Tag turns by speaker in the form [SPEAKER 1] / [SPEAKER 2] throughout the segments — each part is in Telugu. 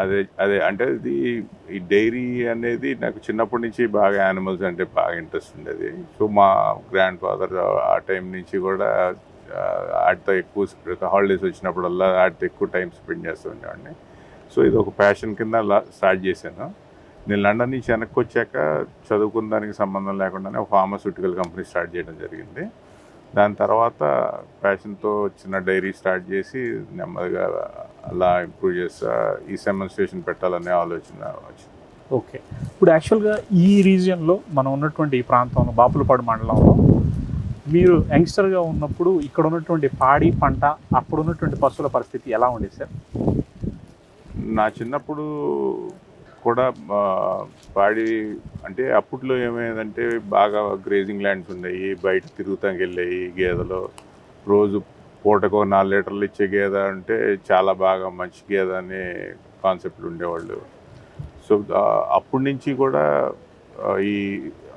[SPEAKER 1] అదే అదే. అంటే ఇది ఈ డైరీ అనేది నాకు చిన్నప్పటి నుంచి బాగా యానిమల్స్ అంటే బాగా ఇంట్రెస్ట్ ఉండేది. సో మా గ్రాండ్ ఫాదర్ ఆ టైం నుంచి కూడా ఆ, వాటితో ఎక్కువ హాలిడేస్ వచ్చినప్పుడల్లా వాటితో ఎక్కువ టైం స్పెండ్ చేస్తూ ఉండేవాడిని. సో ఇది ఒక ప్యాషన్ కింద స్టార్ట్ చేశాను. నేను లండన్ నుంచి వెనక్కి వచ్చాక చదువుకున్న దానికి సంబంధం లేకుండానే ఒక ఫార్మాస్యూటికల్ కంపెనీ స్టార్ట్ చేయడం జరిగింది. దాని తర్వాత ప్యాషన్తో చిన్న డైరీ స్టార్ట్ చేసి నెమ్మదిగా అలా ఇంప్రూవ్ చేస్తా ఈ సెమన్స్ట్రేషన్ పెట్టాలనే ఆలోచన వచ్చింది.
[SPEAKER 2] ఓకే. ఇప్పుడు యాక్చువల్గా ఈ రీజియన్లో మనం ఉన్నటువంటి ఈ ప్రాంతంలో బాపులపాడు మండలంలో మీరు యంగ్స్టర్గా ఉన్నప్పుడు ఇక్కడ ఉన్నటువంటి పాడి పంట అప్పుడు ఉన్నటువంటి పశువుల పరిస్థితి ఎలా ఉండేది సార్?
[SPEAKER 1] నా చిన్నప్పుడు కూడా పాడి అంటే అప్పట్లో ఏమైందంటే బాగా గ్రేజింగ్ ల్యాండ్స్ ఉన్నాయి. బయట తిరుగుతానికి వెళ్ళాయి గేదెలు. రోజు పూటకు నాలుగు లీటర్లు ఇచ్చే గేద అంటే చాలా బాగా మంచి గేదె అనే కాన్సెప్ట్లు ఉండేవాళ్ళు. సో అప్పటి నుంచి కూడా ఈ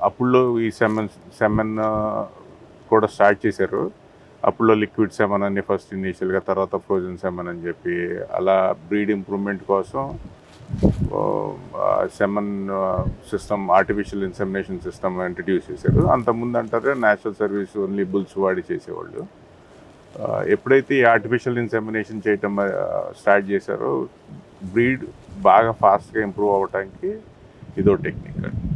[SPEAKER 1] అప్పుల్లో ఈ సెమెన్ సెమెన్ కూడా స్టార్ట్ చేశారు. అప్పుల్లో లిక్విడ్ సెమన్ అని ఫస్ట్ ఇనీషియల్గా తర్వాత ఫ్రోజన్ సెమన్ అని చెప్పి అలా బ్రీడ్ ఇంప్రూవ్మెంట్ కోసం semen system artificial insemination system introduce చేశారు. అంతకుముందు అంటారే నేచురల్ సర్వీస్ ఓన్లీ బుల్స్ వాడి చేసేవాళ్ళు. ఎప్పుడైతే ఈ ఆర్టిఫిషియల్ ఇన్సెమినేషన్ చేయటం స్టార్ట్ చేశారో బ్రీడ్ బాగా ఫాస్ట్గా ఇంప్రూవ్ అవ్వటానికి ఇదో టెక్నిక్ అండి